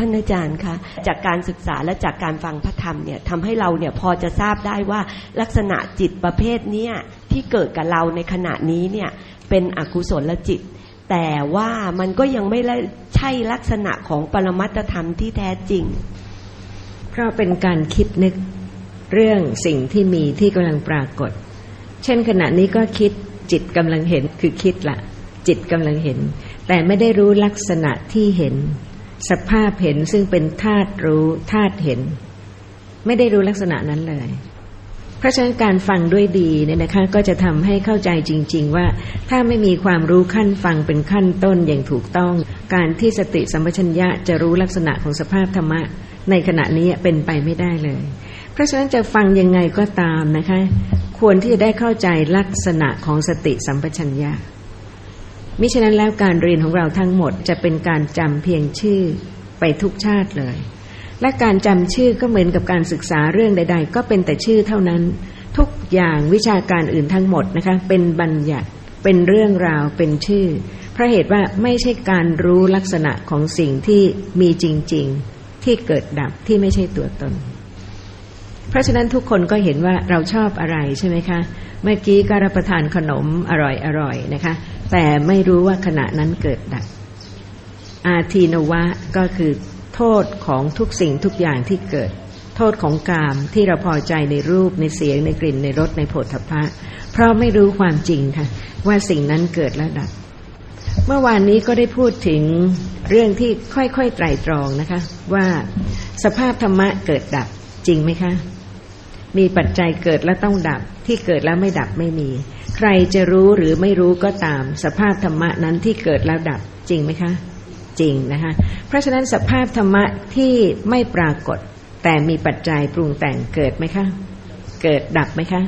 ท่านอาจารย์คะจากการศึกษาและจากการฟังพระธรรมเนี่ยทำให้เราเนี่ยพอจะทราบได้ว่าลักษณะจิตประเภทเนี้ยที่เกิดกับเราในขณะนี้เนี่ยเป็นอกุศลจิต แต่ว่ามันก็ยังไม่ใช่ลักษณะของปรมัตธรรมที่แท้จริง เพราะเป็นการคิดนึกเรื่องสิ่งที่มีที่กำลังปรากฏ เช่นขณะนี้ก็คิดจิตกำลังเห็นคือคิดละจิตกำลังเห็น แต่ไม่ได้รู้ลักษณะที่เห็น สภาพเห็นซึ่งเป็นธาตุรู้ธาตุเห็น ไม่ได้รู้ลักษณะนั้นเลย เพราะฉะนั้นการฟังด้วยดีเนี่ยนะคะ ก็จะทำให้เข้าใจจริง ๆ ว่าถ้าไม่มีความรู้ขั้นฟังเป็นขั้นต้นอย่างถูกต้อง การที่สติสัมปชัญญะจะรู้ลักษณะของสภาพธรรมะ ในขณะนี้เป็นไปไม่ได้เลย เพราะฉะนั้นจะฟังยังไงก็ตามนะคะ ควรที่จะได้เข้าใจลักษณะของสติสัมปชัญญะ มิฉะนั้นแล้วการเรียนของเราทั้งหมดจะเป็นการจำเพียงชื่อไปทุกชาติเลย และการจำชื่อก็เหมือนกับการศึกษาเรื่องใด ๆ ก็เป็นแต่ชื่อเท่านั้น ทุกอย่างวิชาการอื่นทั้งหมดนะคะเป็นบัญญัติเป็นเรื่องราวเป็นชื่อ เพราะเหตุว่าไม่ใช่การรู้ลักษณะของสิ่งที่มีจริง ๆ ที่เกิดดับที่ไม่ใช่ตัวตน เพราะฉะนั้นทุกคนก็เห็นว่าเราชอบอะไรใช่ไหมคะ เมื่อกี้ก็รับประทานขนมอร่อยๆนะคะ แต่ไม่รู้ว่าขณะนั้นเกิดดับอาทีนวะก็คือโทษของทุกสิ่งทุกอย่างที่เกิด โทษของกามที่เราพอใจในรูปในเสียงในกลิ่นในรสในโผฏฐัพพะ เพราะไม่รู้ความจริงค่ะ ว่าสิ่งนั้นเกิดและดับ เมื่อวานนี้ก็ได้พูดถึงเรื่องที่ค่อยๆไตรตรองนะคะ ว่าสภาพธรรมะเกิดดับจริงไหมคะ มีปัจจัยเกิดและต้องดับที่เกิดแล้วไม่ดับไม่มี ใครจะรู้หรือไม่รู้ก็ตาม สภาพธรรมะนั้นที่เกิดแล้วดับจริงไหมคะ จริงนะคะเพราะฉะนั้นสภาพธรรมะที่ไม่ปรากฏ แต่มีปัจจัยปรุงแต่งเกิดไหมคะเกิดดับไหมคะ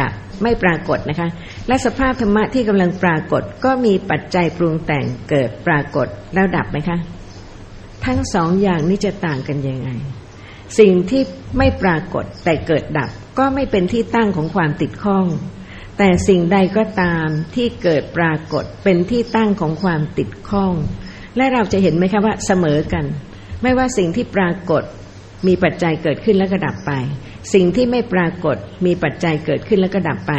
ดับไม่ปรากฏนะคะ และสภาพธรรมะที่กำลังปรากฏก็มีปัจจัยปรุงแต่งเกิดปรากฏแล้วดับไหมคะ ทั้งสองอย่างนี้จะต่างกันยังไง สิ่งที่ไม่ปรากฏแต่เกิดดับก็ไม่เป็นที่ตั้งของความติดข้อง แต่สิ่งใดก็ตามที่เกิดปรากฏเป็นที่ตั้งของความติดข้อง และเราจะเห็นไหมคะว่าเสมอกัน ไม่ว่าสิ่งที่ปรากฏมีปัจจัยเกิดขึ้นแล้วก็ดับไป สิ่งที่ไม่ปรากฏมีปัจจัยเกิดขึ้นแล้วก็ดับไป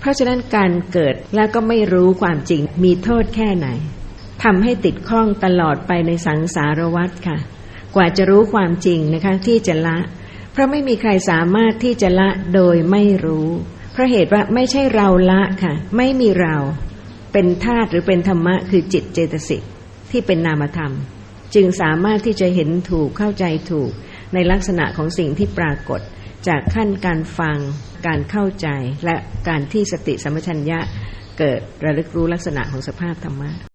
เพราะฉะนั้นการเกิดแล้วก็ไม่รู้ความจริงมีโทษแค่ไหนทำให้ติดข้องตลอดไปในสังสารวัฏค่ะ กว่าจะรู้ความจริงนะคะที่จะละ เพราะไม่มีใครสามารถที่จะละโดยไม่รู้ เพราะเหตุว่าไม่ใช่เราละค่ะ ไม่มีเราเป็นธาตุหรือเป็นธรรมะคือจิตเจตสิกที่เป็นนามธรรม จึงสามารถที่จะเห็นถูกเข้าใจถูก ในลักษณะของสิ่งที่ปรากฏ จากขั้นการฟัง การเข้าใจและการที่สติสัมปชัญญะเกิดระลึกรู้ลักษณะของสภาพธรรมะ